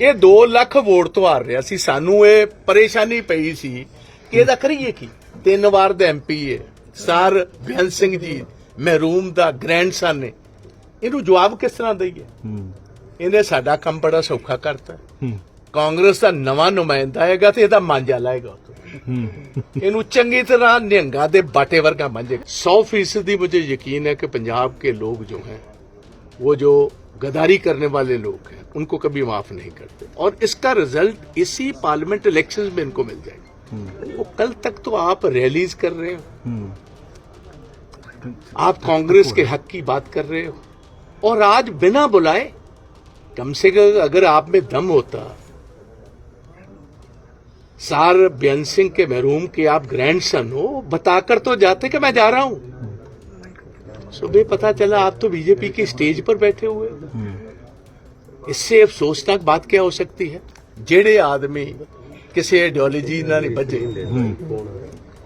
ਇਹ 2 ਲੱਖ ਵੋਟ ਤਵਾਰ ਰਿਹਾ ਸੀ। ਸਾਨੂੰ ਇਹ ਪਰੇਸ਼ਾਨੀ ਪਈ ਸੀ ਕਿ ਇਹਦਾ ਕਰੀਏ ਕੀ? ਤਿੰਨ ਵਾਰ ਦਾ ਐਮਪੀ ਹੈ ਸਰ ਬਿਆਨ ਸਿੰਘ ਜੀ ਮਹਿਰੂਮ ਦਾ ਗ੍ਰੈਂਡਸਨ ਨੇ। ਇਹਨੂੰ ਜਵਾਬ ਕਿਸ ਤਰ੍ਹਾਂ ਦਈਏ? ਇਹਨੇ ਸਾਡਾ ਕੰਮ ਬੜਾ ਸੌਖਾ ਕਰਤਾ। ਕਾਂਗਰਸ ਦਾ ਨਵਾਂ ਨੁਮਾਇੰਦਾ ਆਏਗਾ ਤੇ ਇਹਦਾ ਮਾਂਜਾ ਲਾਏਗਾ ਇਹਨੂੰ ਚੰਗੀ ਤਰ੍ਹਾਂ ਨਿਹੰਗਾ ਦੇ ਬਾਟੇ ਵਰਗਾ ਮਾਂਜੇਗਾ। 100% ਦੀ ਮੈਨੂੰ ਯਕੀਨ ਹੈ ਕਿ ਪੰਜਾਬ ਕੇ ਲੋਕ ਜੋ ਹੈ ਉਹ ਜੋ गदारी करने वाले लोग हैं उनको कभी माफ़ नहीं करते। और इसका रिज़ल्ट इसी पार्लियामेंट इलेक्शन में इनको मिल जाएगा। वो कल तक तो आप रैलीज कर रहे हो। हम्म। आप कांग्रेस के हक की बात कर रहे हो। और आज बिना बुलाए कम से कम अगर आप में दम होता सार बेअन सिंह के महरूम के आप ग्रैंडसन हो बताकर तो जाते कि मैं जा रहा हूँ। सुबह पता चला आप तो बीजेपी की स्टेज पर बैठे हुए हो। इससे अफसोसनाक बात क्या हो सकती है ਜਿਹੜੇ ਆਦਮੀ ਕਿਸੇ ਆਈਡੀਓਲੋਜੀ ਨਾਲ ਨਹੀਂ ਬੱਝੇ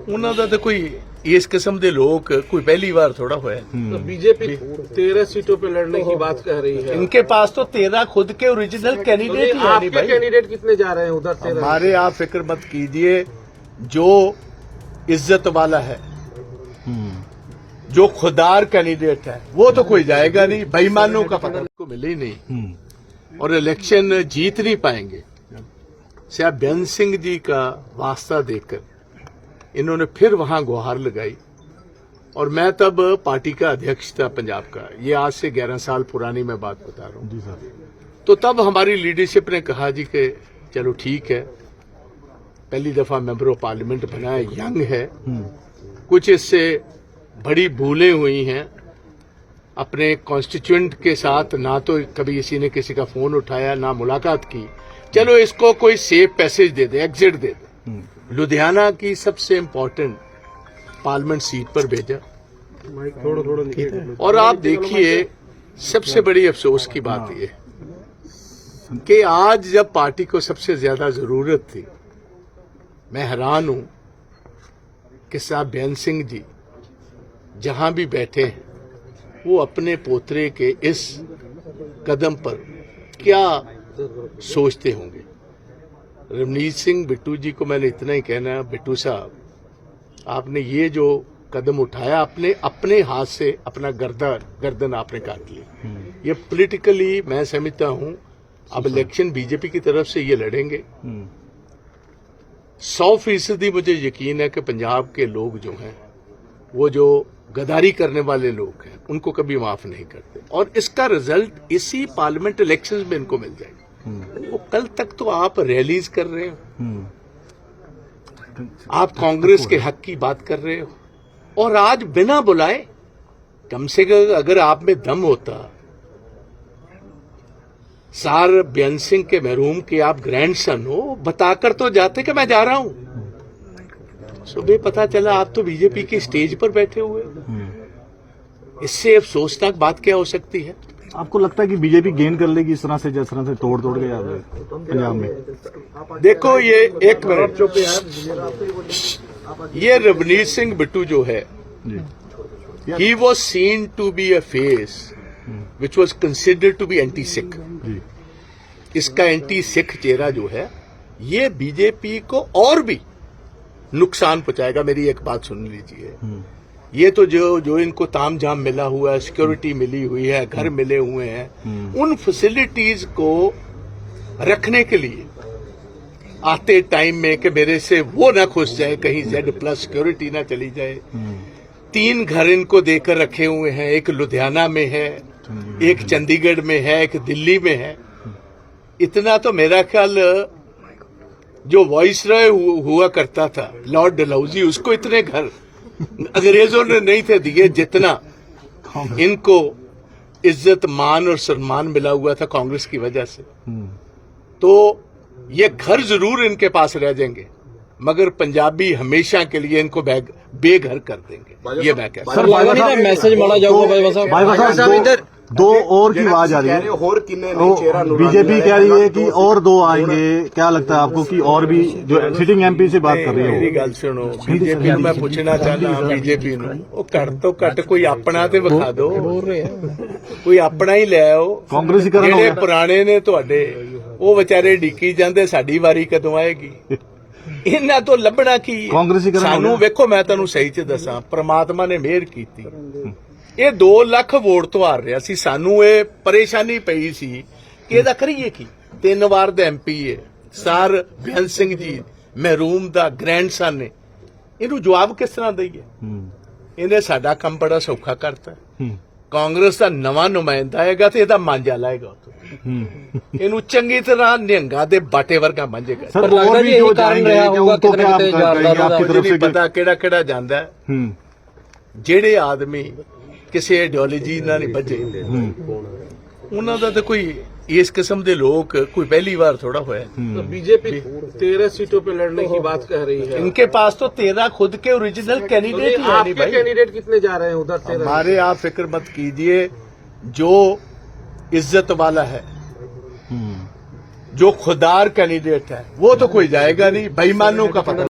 ਉਹਨਾਂ ਦਾ ਤਾਂ ਕੋਈ ਇਸ ਕਿਸਮ ਦੇ ਲੋਕ ਕੋਈ ਪਹਿਲੀ ਵਾਰ ਥੋੜਾ ਹੋਇਆ तो बीजेपी तेरह सीटों पे लड़ने की बात कह रही है इनके पास तो तेरह खुद के ओरिजिनल तो कैंडिडेट ये ही है नहीं आपके भाई कैंडिडेट कितने जा रहे हैं उधर तेरह हमारे आप फिक्र मत कीजिए जो इज्जत वाला है जो खुदार कैंडिडेट है वो तो कोई जाएगा नहीं बेईमानों का पता को मिले ही नहीं। हम्म। और इलेक्शन जीत नहीं पाएँगे। साहब बेअन सिंह जी का वास्ता देकर इन्होंने फिर वहाँ गुहार लगाई। और मैं तब पार्टी का अध्यक्ष था पंजाब का। ये आज से 11 साल पुरानी मैं बात बता रहा हूँ। तो तब हमारी लीडरशिप ने कहा जी के चलो ठीक है पहली दफ़ा मेंबर ऑफ़ पार्लियामेंट बना है। यंग है कुछ इससे बड़ी भूलें हुई हैं। अपने कॉन्स्टिट्यूंट के साथ ना तो कभी किसी ने किसी का फ़ोन उठाया ना मुलाकात की। चलो इसको कोई सेफ़ पैसेज दे दे एग्जिट दे दे। लुधियाना की सबसे इम्पोर्टेंट पार्लियामेंट सीट पर भेजा। थोड़ा थोड़ा और आप देखिए सबसे बड़ी अफसोस की बात यह कि आज जब पार्टी को सबसे ज़्यादा ज़रूरत थी मैं हैरान हूँ कि साहब बेन सिंह जी जहाँ भी बैठे हैं वो अपने पोतरे के इस कदम पर क्या सोचते होंगे? रवनीत सिंह बिट्टू जी को मैंने इतना ही कहना है बिट्टू साहब आपने ये जो कदम उठाया अपने अपने हाथ से अपना गर्दन गर्दन आपने काट ली। ये पॉलिटिकली मैं समझता हूँ अब इलेक्शन बीजेपी की तरफ़ से ये लड़ेंगे। सौ फ़ीसदी मुझे यकीन है कि पंजाब के लोग जो हैं वो जो गदारी करने वाले लोग हैं उनको कभी माफ़ नहीं करते। और इसका रिज़ल्ट इसी पार्लियामेंट इलेक्शन में इनको मिल जाएगा। वो कल तक तो आप रैलीज कर रहे हो। आप कांग्रेस के हक की बात कर रहे हो। और आज बिना बुलाए कम से कम अगर आप में दम होता सार बेअन सिंह के महरूम के आप ग्रैंडसन हो बताकर तो जाते कि मैं जा रहा हूँ। सुबह पता चला आप तो बीजेपी के स्टेज पर बैठे हुए हो। इससे अफसोसनाक बात क्या हो सकती है? आपको लगता है कि बीजेपी गेन कर लेगी इस तरह से जिस तरह से तोड़ तोड़ के पंजाब में? देखो ये एक मिनट। ये रवनीत सिंह बिट्टू जो है ही was seen to be a face which was was to be anti Sikh इसका एंटी सिख चेहरा जो है ये बीजेपी को और भी नुकसान पहुंचाएगा, मेरी एक बात सुन लीजिए। ये तो जो जो इनको ताम झाम मिला हुआ है सिक्योरिटी मिली हुई है, घर मिले हुए हैं, उन फैसिलिटीज़ को रखने के लिए आते टाइम में कि मेरे से वो ना खुश जाए, कहीं जेड प्लस सिक्योरिटी ना चली जाए। तीन घर इनको देकर रखे हुए हैं, एक लुधियाना में है, एक चंडीगढ़ में है, एक दिल्ली में है। इतना तो मेरा ख्याल जो वॉइस रॉय हुआ करता था लॉर्ड डलाउजी उसको इतने घर अंग्रेज़ों ने नहीं थे दिए जितना इनको इज़्ज़त मान और सम्मान मिला हुआ था कांग्रेस की वजह से। तो ये घर ज़रूर इनके पास रह जाएँगे मगर पंजाबी हमेशा के लिए इनको बैग बेघर कर देंगे। ये मैं कह मैसेज माना जाऊँगा भाई साहब इधर। दो और की आवाज आ रही है ਹੋਰ ਕਿੰਨੇ ਨਹੀਂ ਚਿਹਰਾ तो बीजेपी कह रही है कि और दो आएंगे क्या लगता है आपको कि और भी जो सिटिंग एमपी से बात कर रही ਮੇਰੀ है ਗੱਲ ਸੁਣੋ ਬੀਜੇਪੀ ਨੂੰ ਮੈਂ ਪੁੱਛਣਾ ਚਾਹੁੰਦਾ ਬੀਜੇਪੀ ਨੂੰ ਉਹ ਘੱਟ ਤੋਂ ਘੱਟ ਕੋਈ ਆਪਣਾ ਤੇ ਵਿਖਾ ਦਿਓ ਕੋਈ ਆਪਣਾ ਹੀ ਲੈ ਆਓ ਕਾਂਗਰਸੀਕਰਨ ਹੋ ਜਿਹੜੇ ਗਿਆ। ਪੁਰਾਣੇ ਨੇ ਤੁਹਾਡੇ ਉਹ ਵਿਚਾਰੇ ਢੀਕੀ ਜਾਂਦੇ ਸਾਡੀ ਵਾਰੀ ਕਦੋਂ ਆਏਗੀ ਇਹਨਾਂ ਤੋਂ ਲੱਭਣਾ ਕੀ ਹੈ? ਕਾਂਗਰਸੀ ਕਰਨ ਸਾਨੂੰ ਹੋ ਗਿਆ। ਵੇਖੋ ਮੈਂ ਤੁਹਾਨੂੰ ਸਹੀ ਚ ਦੱਸਾਂ ਪ੍ਰਮਾਤਮਾ ਨੇ ਮਿਹਰ ਕੀਤੀ ਇਹ 2 ਲੱਖ ਵੋਟ ਤੋਂ ਆ ਰਿਹਾ ਸੀ। ਸਾਨੂੰ ਇਹ ਪਰੇਸ਼ਾਨੀ ਪਈ ਸੀ ਕਿ ਇਹਦਾ ਕਰੀਏ ਕੀ? ਤਿੰਨ ਵਾਰ ਦਾ ਐਮਪੀ ਹੈ ਸਰ ਬਿਆਨ ਸਿੰਘ ਜੀ ਮਹਿਰੂਮ ਦਾ ਗ੍ਰੈਂਡਸਨ ਨੇ ਇਹਨੂੰ ਜਵਾਬ ਕਿਸ ਤਰ੍ਹਾਂ ਦਈਏ? ਇਹਨੇ ਸਾਡਾ ਕੰਮ ਬੜਾ ਸੌਖਾ ਕਰਤਾ। ਕਾਂਗਰਸ ਦਾ ਨਵਾਂ ਨੁਮਾਇੰਦਾ ਹੈਗਾ ਤੇ ਇਹਦਾ ਮਾਂਜਾ ਲਾਏਗਾ ਉਤੋਂ ਇਹਨੂੰ ਚੰਗੀ ਤਰ੍ਹਾਂ ਨਿਹੰਗਾ ਦੇ ਬਾਟੇ ਵਰਗਾ ਮੰਝੇਗਾ ਪਰ ਲੱਗਦਾ ਜੀ ਇਹ ਕਾਰਨ ਰਿਹਾ ਹੋਊਗਾ ਕਿਤੇ ਨਾ ਕਿਤੇ ਜਾਂਦਾ ਪਤਾ ਕਿਹੜਾ ਕਿਹੜਾ ਜਾਂਦਾ ਜਿਹੜੇ ਆਦਮੀ ਕਿਸੇ ਆਈਡੀਓਲੋਜੀ ਨਾਲ ਨਹੀਂ ਬੱਝੇ ਉਹਨਾਂ ਦਾ ਤਾਂ ਕੋਈ ਇਸ ਕਿਸਮ ਦੇ ਲੋਕ ਕੋਈ ਪਹਿਲੀ ਵਾਰ ਥੋੜਾ ਹੋਇਆ तो बीजेपी तेरह सीटों पे लड़ने की बात कह रही है इनके पास तो तेरह खुद के ओरिजिनल तो ये कैंडिडेट ही है नहीं आपके भाई कैंडिडेट कितने जा रहे हैं उधर तेरह हमारे आप फिक्र मत कीजिए जो इज्जत वाला है हम्म जो खुदार कैंडिडेट है वो तो कोई जाएगा नहीं बेईमानों का पता